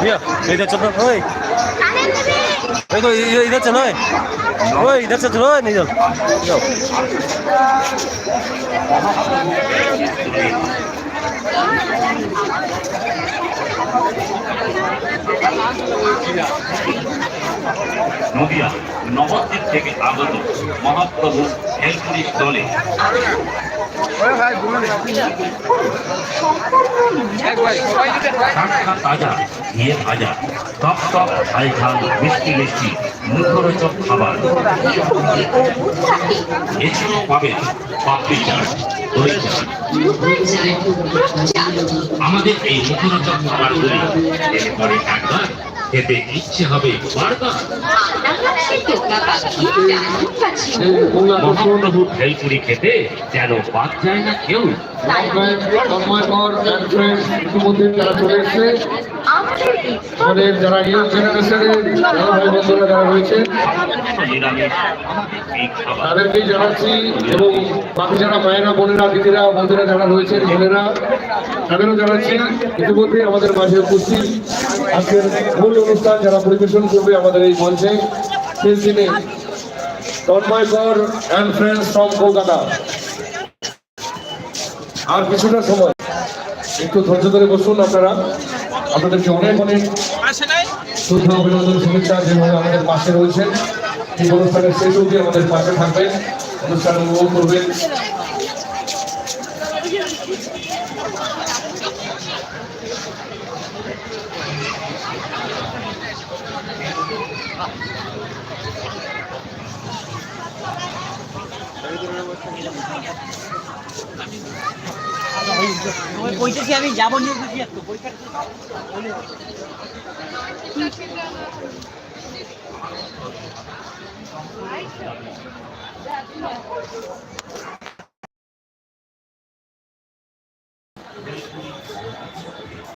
भैया इधर चलो ओए देखो ये इधर चलो ओए ओए इधर से चलो नहीं चल जाओ নদিয়া নবদ্বীপ থেকে আগত মহাপ্রভু হেলপুলিশ দলে। তাজা, ঘিয়ে ভাজা, টক টক ঝাল ঝাল, মিষ্টি মিষ্টি, মুখরোচক খাবার। এছাড়াও পাবেন পাপড়ি চাট। আমাদের এই মুখরোচক খাবারগুলি এরপরে একবার খেতে ইচ্ছে হবে বারবার। মহাপ্রভুর ভেলপুরি খেতে যেন বাদ যায় না কেউ। ইতিমধ্যে যারা চলে এসছে আমাদের যারা ইয়ং জেনারেশনের যারা রয়েছে, তাদেরকেই জানাচ্ছি এবং বাকি যারা মায়েরা, বোনেরা, দিদিরা, বন্ধুরা যারা রয়েছেন, বোনেরা, তাদেরও জানাচ্ছি, ইতিমধ্যে আমাদের মাঝে উপস্থিত আজকের মূল অনুষ্ঠান যারা পরিবেশন করবে আমাদের এই মঞ্চে শেষ দিনে Tanmoy Kar and friends from Kolkata. আর কিছুটা সময়। একটু ধৈর্য ধরে বসুন আপনারা। আপনাদেরকে অনেক অনেক শ্রদ্ধা অভিনন্দন, শুভেচ্ছা যেভাবে আমাদের পাশে রয়েছেন। এই অনুষ্ঠানের শেষ অবধি আমাদের পাশে থাকবেন, অনুষ্ঠান উপভোগ করবেন। কইতেছি আমি যাব নিয়ে একটু পরীক্ষা